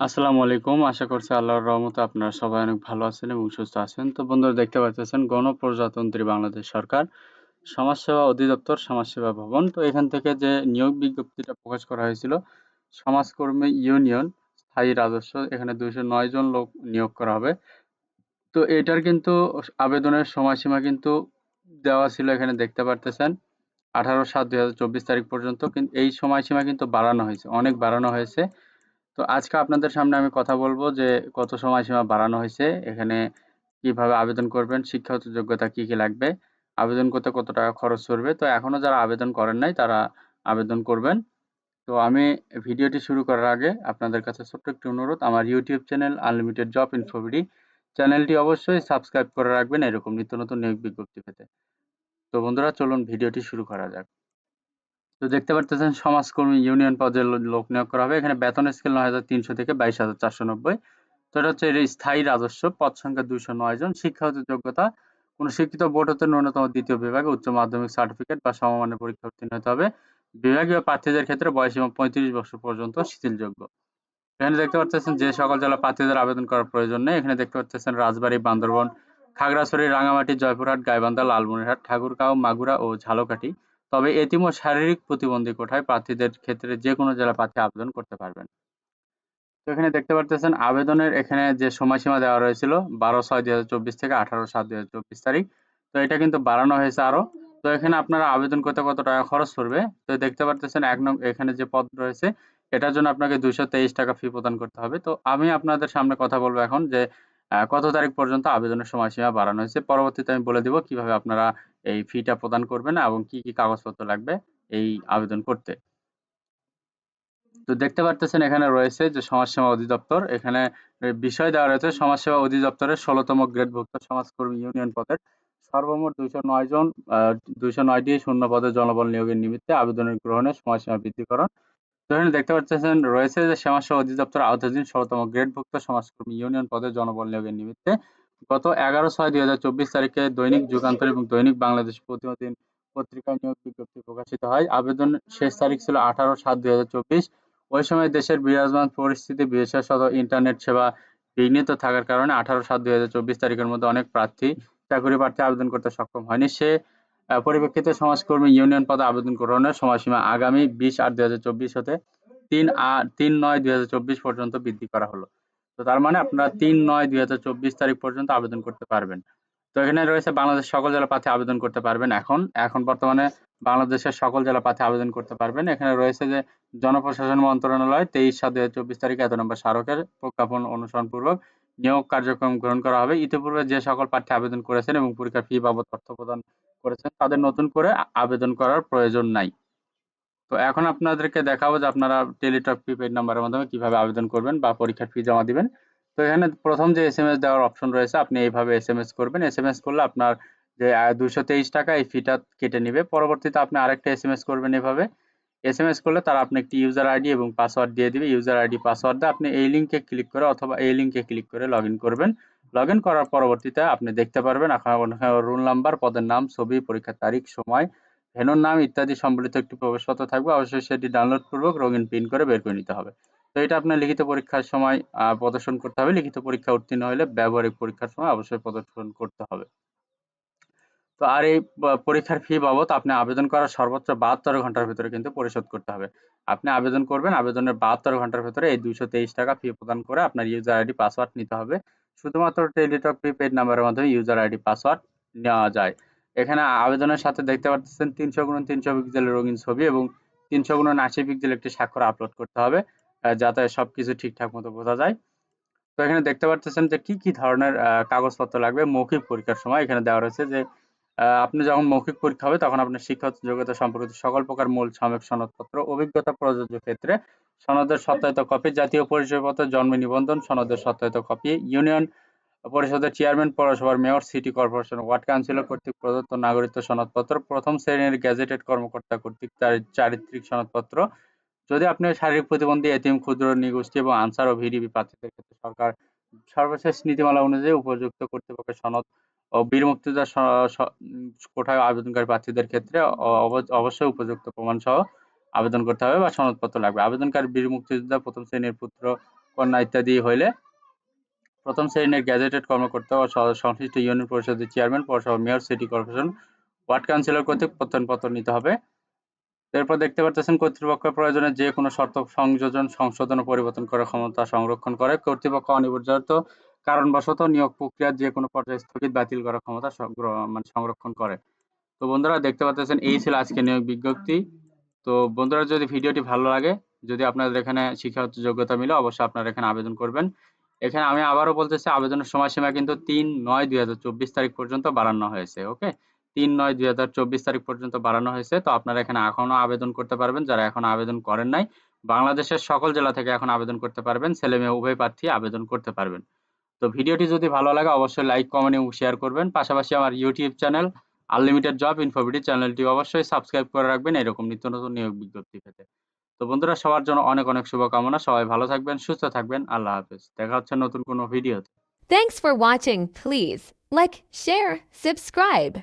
আসসালামু আলাইকুম। আশা করছি আল্লাহর রহমতে আপনারা সবাই অনেক ভালো আছেন এবং সুস্থ আছেন। তো বন্ধুরা দেখতে পাচ্ছেন গণপ্রজাতন্ত্রী বাংলাদেশ সরকার, সমাজসেবা অধিদপ্তর, সমাজসেবা ভবন। তো এখান থেকে যে নিয়োগ বিজ্ঞপ্তিটা প্রকাশ করা হয়েছিল, সমাজকর্মী ইউনিয়ন স্থায়ী রাজস্ব এখানে ২০৯ জন লোক নিয়োগ করা হবে। তো এটার কিন্তু আবেদনের সময়সীমা কিন্তু দেওয়া ছিল এখানে দেখতে পারতেছেন। ১৮/৭/২০২৪ তারিখ পর্যন্ত কিন্তু এই সময়সীমা কিন্তু বাড়ানো হয়েছে, অনেক বাড়ানো হয়েছে। তো আজকে আপনাদের সামনে আমি কথা বলব যে কত সময়সীমা বাড়ানো হয়েছে, এখানে কীভাবে আবেদন করবেন, শিক্ষাগত যোগ্যতা কি, কি লাগবে, আবেদন করতে কত টাকা খরচ পড়বে। তো এখনও যারা আবেদন করেন নাই তারা আবেদন করবেন। তো আমি ভিডিওটি শুরু করার আগে আপনাদের কাছে ছোট্ট একটি অনুরোধ, আমার YouTube channel unlimited job InfoBD চ্যানেলটি অবশ্যই সাবস্ক্রাইব করে রাখবেন এরকম নিত্য নতুন নিয়োগ বিজ্ঞপ্তি পেতে। তো বন্ধুরা চলুন ভিডিওটি শুরু করা যাক। তো দেখতে পারতেছেন সমাজকর্মী ইউনিয়ন পদে লোক নিয়োগ করা হবে। এখানে বেতন স্কেল নয় হাজার তিনশো থেকে বাইশ হাজার চারশো নব্বই। তো এটা হচ্ছে স্থায়ী রাজস্ব, পদ সংখ্যা দুইশো নয় জন। শিক্ষাগত যোগ্যতা, কোন শিক্ষিত বোর্ড হতে ন্যূনতম দ্বিতীয় বিভাগে উচ্চ মাধ্যমিক সার্টিফিকেট বা সমমানের পরীক্ষা উত্তীর্ণ হতে হবে। বিভাগীয় প্রার্থীদের ক্ষেত্রে বয়স এবং পঁয়ত্রিশ বছর পর্যন্ত শিথিলযোগ্য। এখানে দেখতে পাচ্ছেন যে সকল জেলা প্রার্থীদের আবেদন করার প্রয়োজন নেই। এখানে দেখতে পাচ্ছেন রাজবাড়ী, বান্দরবন, খাগড়াছড়ি, রাঙামাটি, জয়পুরহাট, গাইবান্ধা, লালমনিরহাট, ঠাকুরগাঁও, মাগুরা ও ঝালকাঠি। তবে এতিম ও শারীরিক প্রতিবন্ধী কোঠায় প্রার্থীদের ক্ষেত্রে যে কোনো জেলা প্রার্থী আবেদন করতে পারবেন। তো এখানে দেখতে পারতেছেন, আবেদনের এখানে যে সময়সীমা দেওয়া রয়েছিল বারো ছয় দুই থেকে আঠারো সাত দুই তারিখ, তো এটা কিন্তু বাড়ানো হয়েছে আরও তো এখানে আপনারা আবেদন করতে কত টাকা খরচ করবে তো দেখতে পারতেছেন এক নং এখানে যে পদ রয়েছে, এটার জন্য আপনাকে দুইশো তেইশ টাকা ফি প্রদান করতে হবে। তো আমি আপনাদের সামনে কথা বলব এখন যে কত তারিখ পর্যন্ত আবেদনের সময়সীমা বাড়ানো হয়েছে। পরবর্তীতে আমি বলে দিব কীভাবে আপনারা এই ফিটা প্রদান করবেন এবং কি কি কাগজপত্র লাগবে এই আবেদন করতে। তো দেখতে পারতেছেন এখানে রয়েছে যে সমাজসেবা অধিদপ্তর। এখানে বিষয় দেওয়া রয়েছে, সমাজসেবা অধিদপ্তরের ষোলতম গ্রেডভুক্ত সমাজকর্মী ইউনিয়ন পদের সর্বমোট দুইশো নয় জন দুইশো নয়টি শূন্য পদে জনবল নিয়োগের নিমিত্তে আবেদনের গ্রহণে সময়সীমা বৃদ্ধিকরণ তো এখানে দেখতে পাচ্ছেন রয়েছে যে সমাজসেবা অধিদপ্তর আওতাধীন ষোলতম গ্রেডভুক্ত সমাজকর্মী ইউনিয়ন পদে জনবল নিয়োগের নিমিত্তে গত এগারো ছয় দুই হাজার চব্বিশ তারিখে দৈনিক যুগান্তর এবং দৈনিক বাংলাদেশ প্রতিদিন পত্রিকায় নিয়োগ বিজ্ঞপ্তি প্রকাশিত হয়। আবেদন শেষ তারিখ ছিল আঠারো সাত দুই হাজার চব্বিশ। ওই সময় দেশের বিরাজমান পরিস্থিতি বিশেষত ইন্টারনেট সেবা বিঘ্নিত থাকার কারণে আঠারো সাত দুই হাজার চব্বিশ তারিখের মধ্যে অনেক প্রার্থী, চাকরি প্রার্থী আবেদন করতে সক্ষম হয়নি। সে পরিপ্রেক্ষিতে সমাজকর্মী ইউনিয়ন পদে আবেদন গ্রহণের সময়সীমা আগামী বিশ আট দুই হাজার চব্বিশ হতে তিন আট তিন নয় দুই হাজার চব্বিশ পর্যন্ত বৃদ্ধি করা হলো। তো তার মানে আপনারা তিন নয় দুই হাজার চব্বিশ তারিখ পর্যন্ত আবেদন করতে পারবেন। তো এখানে রয়েছে বাংলাদেশ সকল জেলা প্রার্থী আবেদন করতে পারবেন এখন। এখন বর্তমানে বাংলাদেশের সকল জেলা প্রার্থী আবেদন করতে পারবেন। এখানে রয়েছে যে জনপ্রশাসন মন্ত্রণালয়, তেইশ সাত দুই হাজার চব্বিশ তারিখে এত নম্বর স্মারকের প্রজ্ঞাপন অনুসরণ পূর্বক নিয়োগ কার্যক্রম গ্রহণ করা হবে। ইতিপূর্বে যে সকল প্রার্থী আবেদন করেছেন এবং পরীক্ষার ফি বাবদ অর্থ প্রদান করেছেন, তাদের নতুন করে আবেদন করার প্রয়োজন নাই। তো এখন আপনাদেরকে দেখাবো যে আপনারা টেলিটক প্রিপেড নাম্বারের মাধ্যমে কীভাবে আবেদন করবেন বা পরীক্ষার ফি জমা দিবেন। তো এখানে প্রথম যে এস এম এস দেওয়ার অপশন রয়েছে, আপনি এইভাবে এস এম এস করবেন। এস এম এস করলে আপনার যে দুশো তেইশ টাকা এই ফিটা কেটে নিবে। পরবর্তীতে আপনি আরেকটা এস এম এস করবেন এভাবে। এস এম এস করলে তারা আপনি একটি ইউজার আইডি এবং পাসওয়ার্ড দিয়ে দিবে। ইউজার আইডি পাসওয়ার্ড দিয়ে আপনি এই লিঙ্কে ক্লিক করে অথবা এই লিঙ্কে ক্লিক করে লগ করবেন। লগ করার পরবর্তীতে আপনি দেখতে পারবেন রোল নাম্বার পদের নাম, ছবি, পরীক্ষার তারিখ, সময় ভেনুর নাম ইত্যাদি সম্বলিত একটি প্রবেশপত্র থাকবে, অবশ্যই সেটি ডাউনলোড পূর্বক রঙিন প্রিন্ট করে বের করে নিতে হবে। তো এটা আপনার লিখিত পরীক্ষার সময় প্রদর্শন করতে হবে। লিখিত পরীক্ষা উত্তীর্ণ হলে ব্যবহারিক পরীক্ষার সময় অবশ্যই প্রদর্শন করতে হবে। তো আর এই পরীক্ষার ফি বাবদ আপনি আবেদন করার সর্বোচ্চ বাহাত্তর ঘণ্টার ভিতরে কিন্তু পরিশোধ করতে হবে। আপনি আবেদন করবেন, আবেদনের বাহাত্তর ঘণ্টার ভিতরে এই দুইশো তেইশ টাকা ফি প্রদান করে আপনার ইউজার আইডি পাসওয়ার্ড নিতে হবে। শুধুমাত্র টেলিটক প্রিপেড নাম্বারের মাধ্যমে ইউজার আইডি পাসওয়ার্ড নেওয়া যায়। এখানে আবেদনের সাথে দেখতে পাচ্ছেন তিনশো গুণ তিনশো পিক্সেলের রঙিন ছবি এবং তিনশো গুণ আশি পিক্সেল একটি স্বাক্ষর আপলোড করতে হবে যাতে সবকিছু ঠিকঠাক মতো বোঝা যায়। তো এখানে দেখতে পাচ্ছেন যে কি কি ধরনের কাগজপত্র লাগবে। মৌখিক পরীক্ষার সময় এখানে দেওয়া রয়েছে যে আপনি যখন মৌখিক পরীক্ষা হবে তখন আপনার শিক্ষাগত যোগ্যতা সম্পর্কিত সকল প্রকার মূল সাময়িক সনদপত্র, অভিজ্ঞতা প্রযোজ্য ক্ষেত্রে সনদের সত্যায়িত কপি জাতীয় পরিচয়পত্র, জন্ম নিবন্ধন, সনদের সত্যায়িত কপি ইউনিয়ন পরিষদের চেয়ারম্যান, পৌরসভার mayor, city corporation, ward councillor কর্তৃক প্রদত্ত নাগরিকত্ব সনদপত্র, প্রথম শ্রেণির গ্যাজেটেড কর্মকর্তা কর্তৃক তার চারিত্রিক সনদপত্র। যদি আপনি শারীরিক প্রতিবন্ধী, এতিম, ক্ষুদ্র, নিগোষ্ঠী এবং আনসার ও ভিডিপি প্রার্থীদের ক্ষেত্রে সরকার সর্বশেষ নীতিমালা অনুযায়ী উপযুক্ত কর্তৃপক্ষের সনদ ও বীর মুক্তিযোদ্ধা কোঠায় আবেদনকারী প্রার্থীদের ক্ষেত্রে অবশ্যই উপযুক্ত প্রমাণ সহ আবেদন করতে হবে বা সনদপত্র লাগবে। আবেদনকারী বীর মুক্তিযোদ্ধা, প্রথম শ্রেণির পুত্র, কন্যা ইত্যাদি হইলে প্রথম শ্রেণির গ্যাজেটেড কর্মকর্তা ও সংশ্লিষ্ট ইউনিয়ন পরিষদের চেয়ারম্যান, পৌরসভা mayor, city corporation, ward councillor কর্তৃক প্রত্যয়নপত্র নিতে হবে। এরপর দেখতে পাচ্ছেন কর্তৃপক্ষ প্রয়োজনে যে কোনো শর্ত সংযোজন, সংশোধন ও পরিবর্তন করার ক্ষমতা সংরক্ষণ করে। কর্তৃপক্ষ অনিবার্যত কারণবশত নিয়োগ প্রক্রিয়ার যে কোনো পর্যায়ে স্থগিত, বাতিল করার ক্ষমতা মানে সংরক্ষণ করে। তো বন্ধুরা, দেখতে পাচ্ছেন এই ছিল আজকে নিয়োগ বিজ্ঞপ্তি। তো বন্ধুরা, যদি ভিডিওটি ভালো লাগে, যদি আপনাদের এখানে শিক্ষাগত যোগ্যতা মিলে, অবশ্যই আপনারা এখানে আবেদন করবেন। এখানে আমি আবারও বলতেছি, আবেদনের সময়সীমা কিন্তু তিন নয় দুই হাজার চব্বিশ তারিখ পর্যন্ত বাড়ানো হয়েছে, ওকে? তিন নয় দুই হাজার চব্বিশ তারিখ পর্যন্ত বাড়ানো হয়েছে, তো আপনারা এখানে এখনও আবেদন করতে পারবেন, যারা এখন আবেদন করেন নাই, বাংলাদেশের সকল জেলা থেকে এখন আবেদন করতে পারবেন, ছেলে মেয়ে উভয় প্রার্থী আবেদন করতে পারবেন। তো ভিডিওটি যদি ভালো লাগে, অবশ্যই লাইক, কমেন্ট এবং শেয়ার করবেন, পাশাপাশি আমার YouTube channel unlimited job InfoBD চ্যানেলটি অবশ্যই সাবস্ক্রাইব করে রাখবেন, এরকম নিত্য নতুন নিয়োগ বিজ্ঞপ্তি পেতে। তো বন্ধুরা, সবার জন্য অনেক অনেক শুভকামনা। সবাই ভালো থাকবেন, সুস্থ থাকবেন। আল্লাহ হাফেজ। দেখা হচ্ছে নতুন কোনো ভিডিওতে। Thanks for watching please like share subscribe.